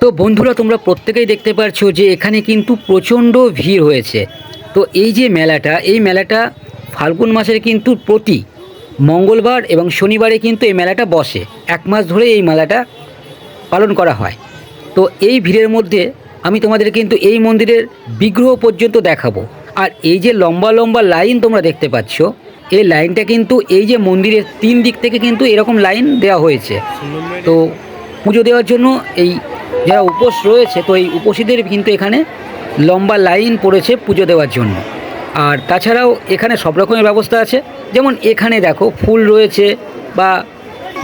তো বন্ধুরা, তোমরা প্রত্যেকেই দেখতে পারছ যে এখানে কিন্তু প্রচণ্ড ভিড় হয়েছে। তো এই যে মেলাটা, এই মেলাটা ফাল্গুন মাসের কিন্তু প্রতি মঙ্গলবার এবং শনিবারে কিন্তু এই মেলাটা বসে। এক মাস ধরে এই মেলাটা পালন করা হয়। তো এই ভিড়ের মধ্যে আমি তোমাদের কিন্তু এই মন্দিরের বিগ্রহ পর্যন্ত দেখাবো। আর এই যে লম্বা লম্বা লাইন তোমরা দেখতে পাচ্ছ, এই লাইনটা কিন্তু এই যে মন্দিরের তিন দিক থেকে কিন্তু এরকম লাইন দেওয়া হয়েছে। তো পুজো দেওয়ার জন্য এই যারা উপোস রয়েছে, তো এই উপসীদের কিন্তু এখানে লম্বা লাইন পড়েছে পুজো দেওয়ার জন্য। আর তাছাড়াও এখানে সব রকমের ব্যবস্থা আছে। যেমন এখানে দেখো, ফুল রয়েছে বা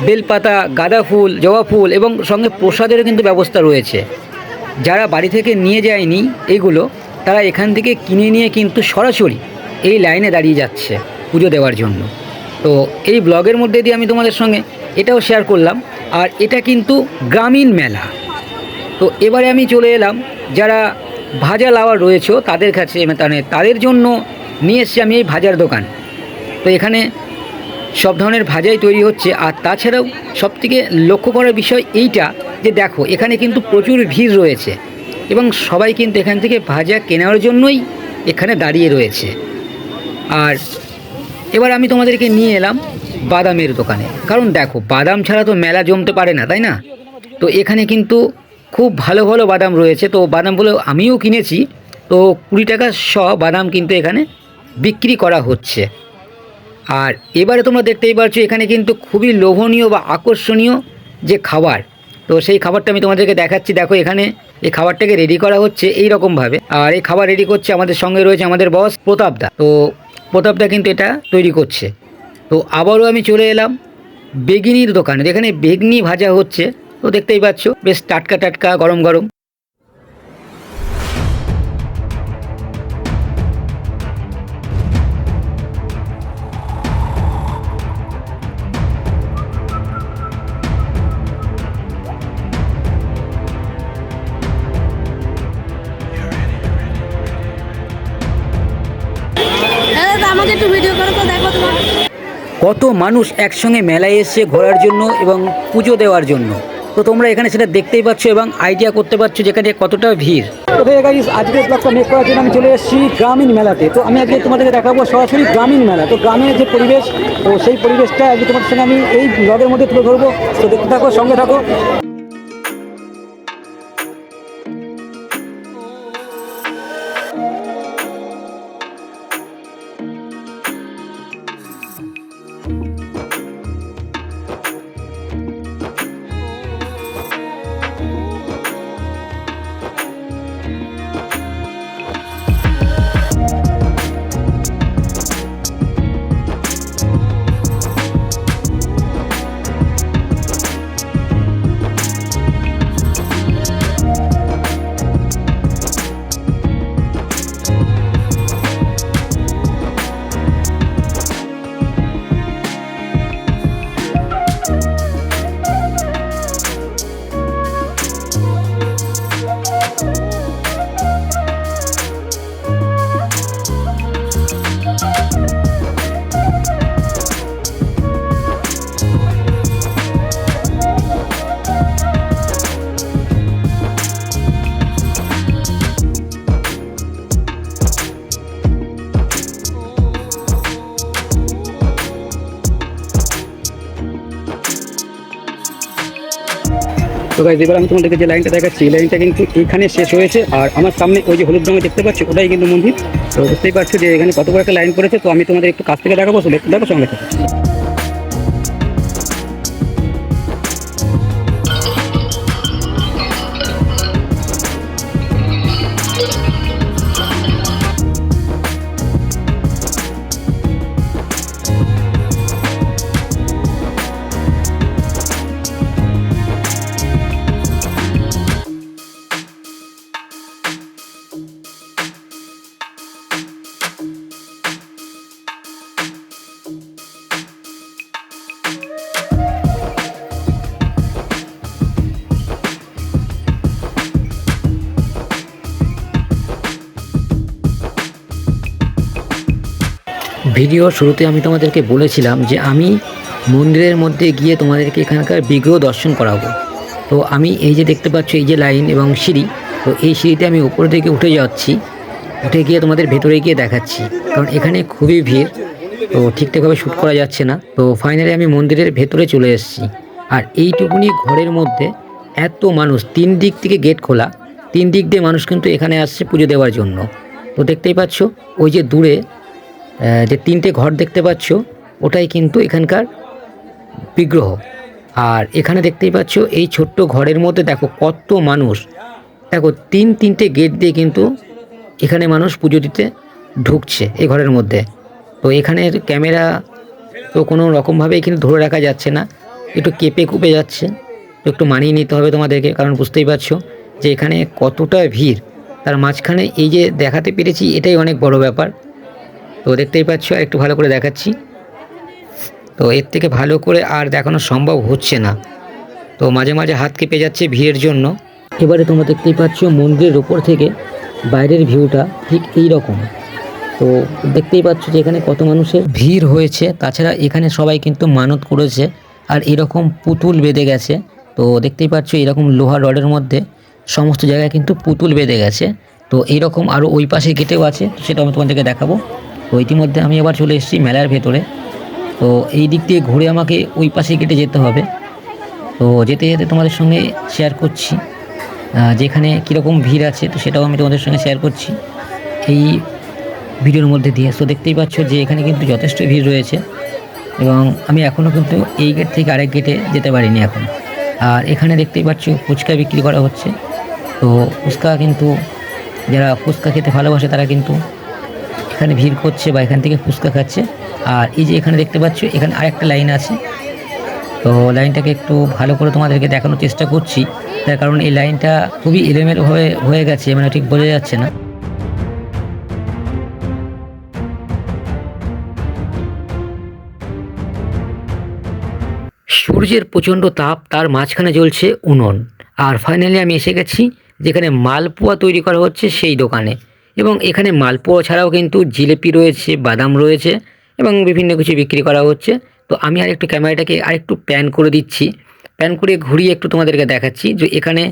বেলপাতা, গাঁদা ফুল, জবা ফুল এবং সঙ্গে প্রসাদেরও কিন্তু ব্যবস্থা রয়েছে। যারা বাড়ি থেকে নিয়ে যায়নি এইগুলো তারা এখান থেকে কিনে নিয়ে কিন্তু সরাসরি এই লাইনে দাঁড়িয়ে যাচ্ছে পুজো দেওয়ার জন্য। তো এই ব্লগের মধ্যে দিয়ে আমি তোমাদের সঙ্গে এটাও শেয়ার করলাম। আর এটা কিন্তু গ্রামীণ মেলা। তো এবারে আমি চলে এলাম। যারা ভাজা লাওয়ার রয়েছে, তাদের কাছে মানে তাদের জন্য নিয়ে এসছি আমি এই ভাজার দোকান। তো এখানে সব ধরনের ভাজাই তৈরি হচ্ছে। আর তাছাড়াও সবথেকে লক্ষ্য করার বিষয় এইটা যে দেখো, এখানে কিন্তু প্রচুর ভিড় রয়েছে। এবং সবাই কিন্তু এখান থেকে ভাজা কেনার জন্যই এখানে দাঁড়িয়ে রয়েছে। আর এবার আমি তোমাদেরকে নিয়ে এলাম। বাদামের দোকানে। কারণ দেখো, বাদাম ছাড়া তো মেলা জমতে পারে না, তাই না? তো এখানে কিন্তু খুব ভালো ভালো বাদাম রয়েছে। তো বাদামগুলো আমিও কিনেছি। তো কুড়ি টাকা শ বাদাম কিন্তু এখানে বিক্রি করা হচ্ছে। আর এবারে তোমরা দেখতেই পারছ এখানে কিন্তু খুবই লোভনীয় বা আকর্ষণীয় যে খাবার। তো সেই খাবারটা আমি তোমাদেরকে দেখাচ্ছি। দেখো, এখানে এই খাবারটাকে রেডি করা হচ্ছে এই রকমভাবে আর এই খাবার রেডি করছে আমাদের সঙ্গে রয়েছে আমাদের বস প্রতাপদা। তো প্রতাপদা কিন্তু এটা তৈরি করছে। তো আবারও আমি চলে এলাম বেগিনির দোকানে। যেখানে বেগনি ভাজা হচ্ছে, তো দেখতেই পাচ্ছ, বেশ টাটকা টাটকা, গরম গরম। কত মানুষ একসঙ্গে মেলায় এসছে ঘোরার জন্য এবং পুজো দেওয়ার জন্য। তো তোমরা এখানে সেটা দেখতেই পাচ্ছ এবং আইডিয়া করতে পারছ যেখানে কতটা ভিড়। ব্লগটা মেক করার জন্য আমি চলে এসেছি গ্রামীণ মেলাতে। তো আমি আজকে তোমাদেরকে দেখাবো সরাসরি গ্রামীণ মেলা। তো গ্রামের যে পরিবেশ, তো সেই পরিবেশটা আজকে তোমাদের সঙ্গে আমি এই ব্লগের মধ্যে তুলে ধরবো। তো দেখতে থাকো, সঙ্গে থাকো। গাইজ এবার আমি তোমাদেরকে যে লাইনটা দেখাচ্ছি, এই লাইনটা কিন্তু এখানে শেষ হয়েছে। আর আমার সামনে ওই যে হলুদ রঙে দেখতে পাচ্ছি, ওটাই কিন্তু মন্দির। তো বুঝতেই পারছ যে এখানে কত বড় একটা লাইন পড়েছে, তো আমি তোমাদের একটু কাছ থেকে দেখাবো দেখো সঙ্গে ভিডিও শুরুতে আমি তোমাদেরকে বলেছিলাম যে আমি মন্দিরের মধ্যে গিয়ে তোমাদেরকে এখানকার বিগ্রহ দর্শন করাবো। তো আমি এই যে দেখতে পাচ্ছ, এই যে লাইন এবং সিঁড়ি, তো এই সিঁড়িতে আমি উপর থেকে উঠে যাচ্ছি, উঠে গিয়ে তোমাদের ভেতরে গিয়ে দেখাচ্ছি। কারণ এখানে খুবই ভিড়, তো ঠিকঠাকভাবে শ্যুট করা যাচ্ছে না। তো ফাইনালি আমি মন্দিরের ভেতরে চলে এসেছি। আর এইটুকুনি ঘরের মধ্যে এত মানুষ, তিন দিক থেকে গেট খোলা, তিন দিক দিয়ে মানুষ কিন্তু এখানে আসছে পুজো দেওয়ার জন্য। তো দেখতেই পাচ্ছ, ওই যে দূরে যে তিনটে ঘর দেখতে পাচ্ছ, ওটাই কিন্তু এখানকার বিগ্রহ। আর এখানে দেখতেই পাচ্ছ, এই ছোট্ট ঘরের মধ্যে দেখো কত মানুষ। দেখো, তিন তিনটে গেট দিয়ে কিন্তু এখানে মানুষ পুজো দিতে ঢুকছে এই ঘরের মধ্যে। তো এখানের ক্যামেরা তো কোনো রকমভাবে কিন্তু ধরে রাখা যাচ্ছে না। একটু কেঁপে কুপে যাচ্ছে। তো একটু মানিয়ে নিতে হবে তোমাদেরকে, কারণ বুঝতেই পারছ যে এখানে কতটা ভিড়। তার মাঝখানে এই যে দেখাতে পেরেছি, এটাই অনেক বড় ব্যাপার। তো দেখতেই পাচ্ছ আর একটু ভালো করে দেখাচ্ছি। তো এর থেকে ভালো করে আর দেখানো সম্ভব হচ্ছে না। তো মাঝে মাঝে হাত কেঁপে যাচ্ছে ভিড়ের জন্য। এবারে তোমরা দেখতেই পাচ্ছ মন্দিরের ওপর থেকে বাইরের ভিউটা ঠিক এই রকম। তো দেখতেই পাচ্ছ যে এখানে কত মানুষের ভিড় হয়েছে। তাছাড়া এখানে সবাই কিন্তু মানত করেছে। আর এরকম পুতুল বেঁধে গেছে। তো দেখতেই পাচ্ছ এরকম লোহা রডের মধ্যে সমস্ত জায়গায় কিন্তু পুতুল বেঁধে গেছে। তো এইরকম আরও ওই পাশে গেটেও আছে, সেটা আমি তোমাদেরকে দেখাবো। তো ইতিমধ্যে আমি আবার চলে এসেছি মেলার ভেতরে। তো এই দিক দিয়ে ঘুরে আমাকে ওই পাশে কেটে যেতে হবে। তো যেতে যেতে তোমাদের সঙ্গে শেয়ার করছি। যেখানে কীরকম ভিড় আছে, তো সেটাও আমি তোমাদের সঙ্গে শেয়ার করছি। এই ভিডিওর মধ্যে দিয়ে। তো দেখতেই পাচ্ছ যে এখানে কিন্তু যথেষ্ট ভিড় রয়েছে এবং আমি এখনও কিন্তু এই গেট থেকে আরেক গেটে যেতে পারিনি এখন। আর এখানে দেখতেই পাচ্ছ ফুচকা বিক্রি করা হচ্ছে। তো ফুচকা কিন্তু, যারা ফুচকা খেতে ভালোবাসে তারা কিন্তু এখানে ভিড় করছে বা এখান থেকে ফুচকা খাচ্ছে। আর এই যে এখানে দেখতে পাচ্ছ, এখানে আরেকটা লাইন আছে। তো লাইনটাকে একটু ভালো করে তোমাদেরকে দেখানোর চেষ্টা করছি। তার কারণ এই লাইনটা খুবই এলোমেলোভাবে হয়ে গেছে মানে ঠিক বোঝা যাচ্ছে না। সূর্যের প্রচণ্ড তাপ, তার মাঝখানে জ্বলছে উনুন। আর ফাইনালি আমি এসে গেছি, যেখানে মালপোয়া তৈরি করা হচ্ছে সেই দোকানে। এবং এখানে মালপোয়া ছাড়াও কিন্তু জিলেপি রয়েছে, বাদাম রয়েছে এবং বিভিন্ন কিছু বিক্রি করা হচ্ছে। তো আমি আর একটু ক্যামেরাটাকে আরেকটু প্যান করে দিচ্ছি। প্যান করে ঘুরিয়ে একটু তোমাদেরকে দেখাচ্ছি যে এখানে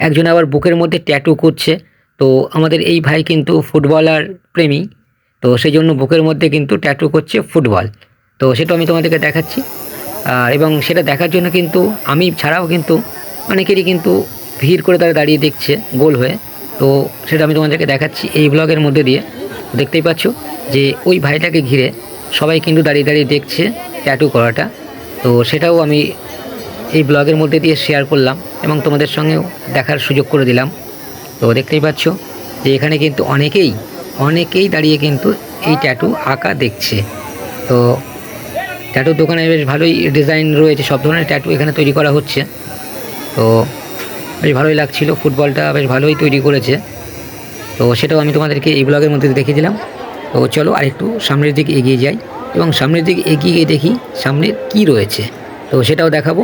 একজন আবার বুকের মধ্যে ট্যাটু করছে। তো আমাদের এই ভাই কিন্তু ফুটবলার প্রেমী। তো সেই জন্য বুকের মধ্যে কিন্তু ট্যাটু করছে ফুটবল। তো সেটা আমি তোমাদেরকে দেখাচ্ছি। আর এবং সেটা দেখার জন্য কিন্তু আমি ছাড়াও কিন্তু অনেকেরই কিন্তু ভিড় করে তারা দাঁড়িয়ে দেখছে গোল হয়ে। তো সেটা আমি তোমাদেরকে দেখাচ্ছি এই ব্লগের মধ্যে দিয়ে। দেখতেই পাচ্ছ যে ওই ভাইটাকে ঘিরে সবাই কিন্তু দাঁড়িয়ে দাঁড়িয়ে দেখছে ট্যাটু করাটা। তো সেটাও আমি এই ব্লগের মধ্যে দিয়ে শেয়ার করলাম এবং তোমাদের সঙ্গেও দেখার সুযোগ করে দিলাম। তো দেখতেই পাচ্ছ যে এখানে কিন্তু অনেকেই অনেকেই দাঁড়িয়ে কিন্তু এই ট্যাটু আঁকা দেখছে। তো ট্যাটুর দোকানে বেশ ভালোই ডিজাইন রয়েছে, সব ধরনের ট্যাটু এখানে তৈরি করা হচ্ছে। তো বেশ ভালোই লাগছিল। ফুটবলটা বেশ ভালোই তৈরি করেছে। তো সেটাও আমি তোমাদেরকে এই ব্লগের মধ্যে দেখিয়ে দিলাম। তো চলো আরেকটু সামনের দিকে এগিয়ে যাই এবং সামনের দিকে এগিয়ে গিয়ে দেখি সামনে কি রয়েছে। তো সেটাও দেখাবো।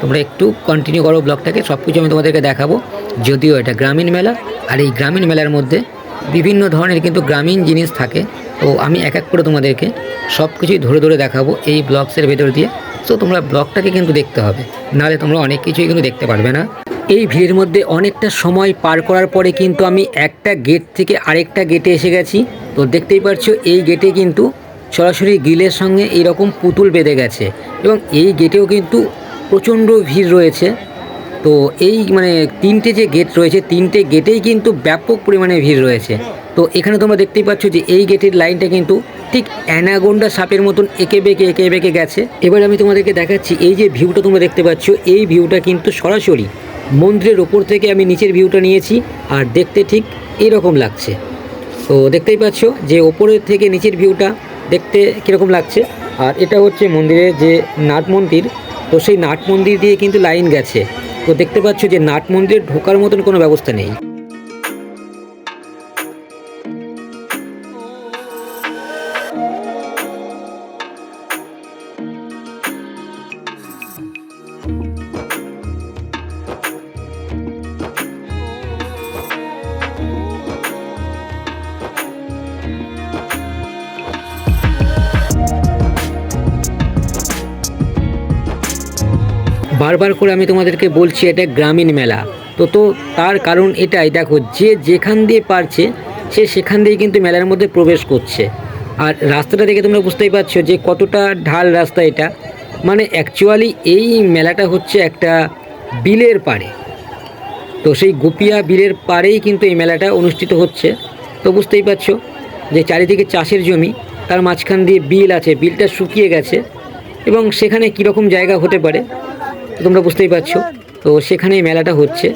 তোমরা একটু কন্টিনিউ করো ব্লগটাকে সব কিছু আমি তোমাদেরকে দেখাবো। যদিও এটা গ্রামীণ মেলা, আর এই গ্রামীণ মেলার মধ্যে বিভিন্ন ধরনের কিন্তু গ্রামীণ জিনিস থাকে। তো আমি এক এক করে তোমাদেরকে সব কিছুই ধরে ধরে দেখাবো এই ব্লগসের ভেতর দিয়ে। তো তোমরা ব্লগটাকে কিন্তু দেখতে হবে। নাহলে তোমরা অনেক কিছুই কিন্তু দেখতে পারবে না। এই ভিড়ের মধ্যে অনেকটা সময় পার করার পরে কিন্তু আমি একটা গেট থেকে আরেকটা গেটে এসে গেছি। তো দেখতেই পারছ, এই গেটে কিন্তু সরাসরি গ্রিলের সঙ্গে এইরকম পুতুল বেঁধে গেছে এবং এই গেটেও কিন্তু প্রচণ্ড ভিড় রয়েছে। তো এই মানে তিনটে যে গেট রয়েছে, তিনটে গেটেই কিন্তু ব্যাপক পরিমাণে ভিড় রয়েছে। তো এখানে তোমরা দেখতেই পাচ্ছ যে এই গেটের লাইনটা কিন্তু ঠিক অ্যানাগোন্ডা সাপের মতন এঁকে বেঁকে এঁকে বেঁকে গেছে। এবার আমি তোমাদেরকে দেখাচ্ছি, এই যে ভিউটা তোমরা দেখতে পাচ্ছ, এই ভিউটা কিন্তু সরাসরি মন্দিরের ওপর থেকে আমি নিচের ভিউটা নিয়েছি আর দেখতে ঠিক এরকম লাগছে। তো দেখতেই পাচ্ছ যে ওপরের থেকে নিচের ভিউটা দেখতে কীরকম লাগছে। আর এটা হচ্ছে মন্দিরের যে নাট মন্দির, তো সেই নাট মন্দির দিয়ে কিন্তু লাইন গেছে। তো দেখতে পাচ্ছ যে নাট মন্দিরে ঢোকার মতন কোনো ব্যবস্থা নেই। বারবার করে আমি তোমাদেরকে বলছি, এটা গ্রামীণ মেলা। তো তো তার কারণ এটাই। দেখো, যে যেখান দিয়ে পারছে, সে সেখান দিয়ে কিন্তু মেলার মধ্যে প্রবেশ করছে। আর রাস্তাটা দেখে তোমরা বুঝতেই পারছ যে কতটা ঢাল রাস্তা এটা। মানে অ্যাকচুয়ালি এই মেলাটা হচ্ছে একটা বিলের পাড়ে। তো সেই গোপিয়া বিলের পাড়েই কিন্তু এই মেলাটা অনুষ্ঠিত হচ্ছে। তো বুঝতেই পারছ যে চারিদিকে চাষের জমি, তার মাঝখান দিয়ে বিল আছে, বিলটা শুকিয়ে গেছে। এবং সেখানে কীরকম জায়গা হতে পারে তো তোমরা বুঝতেই পারছ। তো সেখানেই মেলাটা হচ্ছে।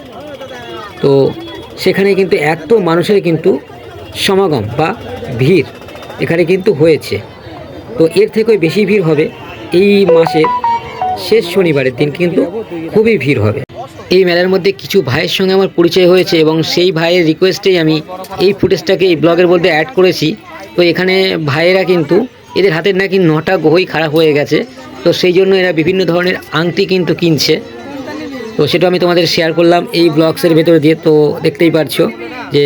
তো সেখানে কিন্তু এত মানুষের কিন্তু সমাগম বা ভিড় এখানে কিন্তু হয়েছে। তো এর থেকেও বেশি ভিড় হবে এই মাসের শেষ শনিবারের দিন কিন্তু খুবই ভিড় হবে। এই মেলার মধ্যে কিছু ভাইয়ের সঙ্গে আমার পরিচয় হয়েছে এবং সেই ভাইয়ের রিকোয়েস্টেই আমি এই ফুটেজটাকে এই ব্লগের মধ্যে অ্যাড করেছি। তো এখানে ভাইয়েরা কিন্তু এদের হাতের নাকি নটা গহই খারাপ হয়ে গেছে। তো সেই জন্য এরা বিভিন্ন ধরনের আংটি কিন্তু কিনছে। তো সেটা আমি তোমাদের শেয়ার করলাম এই ব্লগসের ভেতর দিয়ে। তো দেখতেই পারছ যে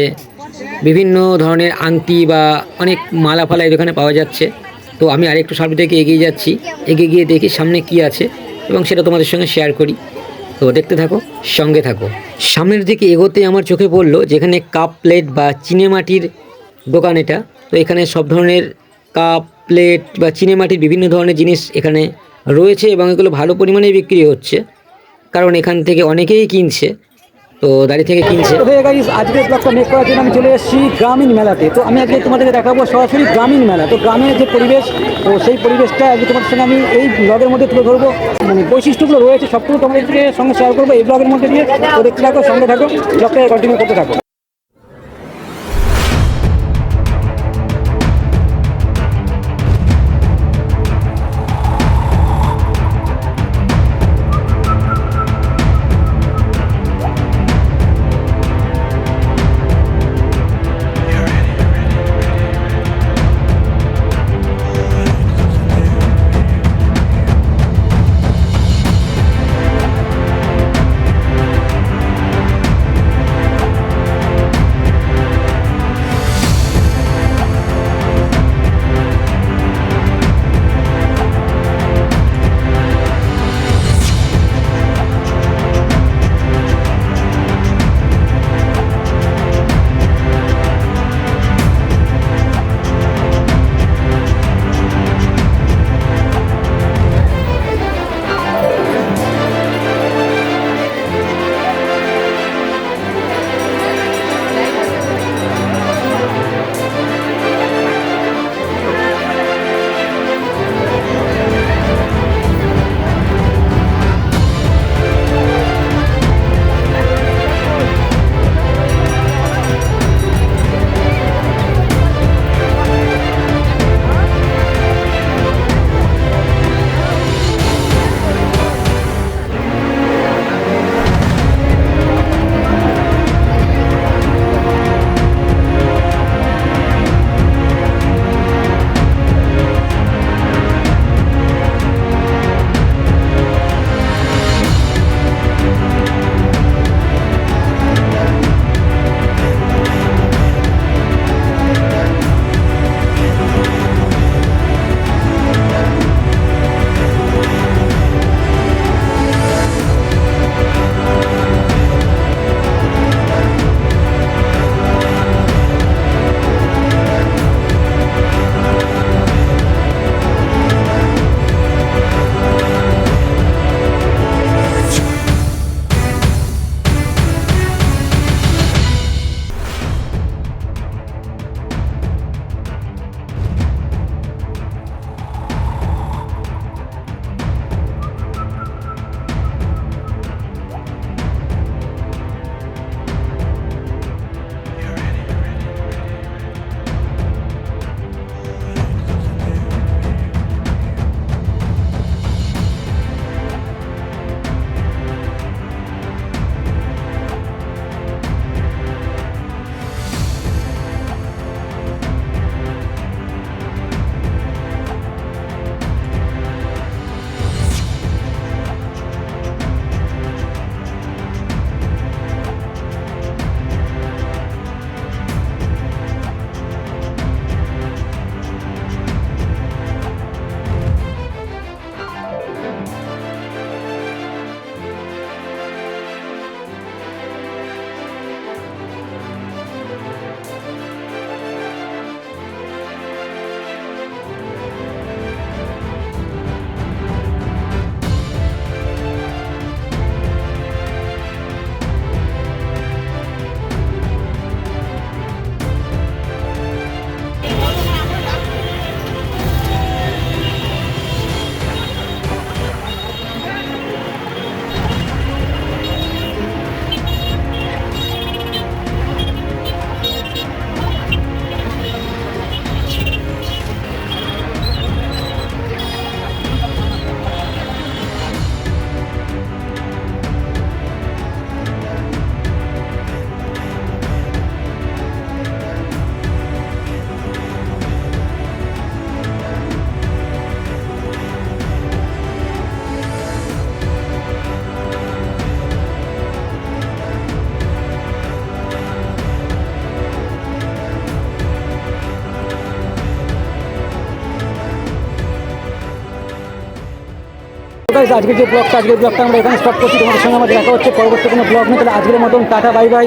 বিভিন্ন ধরনের আংটি বা অনেক মালা ফালা এখানে পাওয়া যাচ্ছে। তো আমি আরেকটু সামনে থেকে এগিয়ে যাচ্ছি, এগিয়ে গিয়ে দেখি সামনে কি আছে এবং সেটা তোমাদের সঙ্গে শেয়ার করি। তো দেখতে থাকো, সঙ্গে থাকো। সামনের দিকে এগোতে আমার চোখে পড়ল যেখানে কাপ প্লেট বা চিনেমাটির দোকান এটা। তো এখানে সব ধরনের কাপ প্লেট বা চিনেমাটির বিভিন্ন ধরনের জিনিস এখানে রয়েছে এবং এগুলো ভালো পরিমাণে বিক্রি হচ্ছে। কারণ এখান থেকে অনেকেই কিনছে। তো দাঁড়িয়ে থেকে কিনছে। হয়ে ব্লগটা মেক করার জন্য আমি চলে এসেছি গ্রামীণ মেলাতে। তো আমি আজকে তোমাদেরকে দেখাবো সরাসরি গ্রামীণ মেলা। তো গ্রামের যে পরিবেশ, তো সেই পরিবেশটা আজকে তোমাদের সঙ্গে আমি এই ব্লগের মধ্যে তুলে ধরবো। মানে বৈশিষ্ট্যগুলো রয়েছে, সবগুলো তোমাদেরকে সঙ্গে শেয়ার করব এই ব্লগের মধ্যে দিয়ে। তো দেখতে থাকো, সঙ্গে থাকো ব্লগটা কন্টিনিউ করতে থাকো। গাইজ আজকে যে ব্লগটা আজকের ব্লগটা আমরা এখানে স্টপ করছি। তোমাদের সঙ্গে আমার দেখা হচ্ছে। পরবর্তী কোনো ব্লগ নেই তাহলে আজকের মতন, টাটা বাই বাই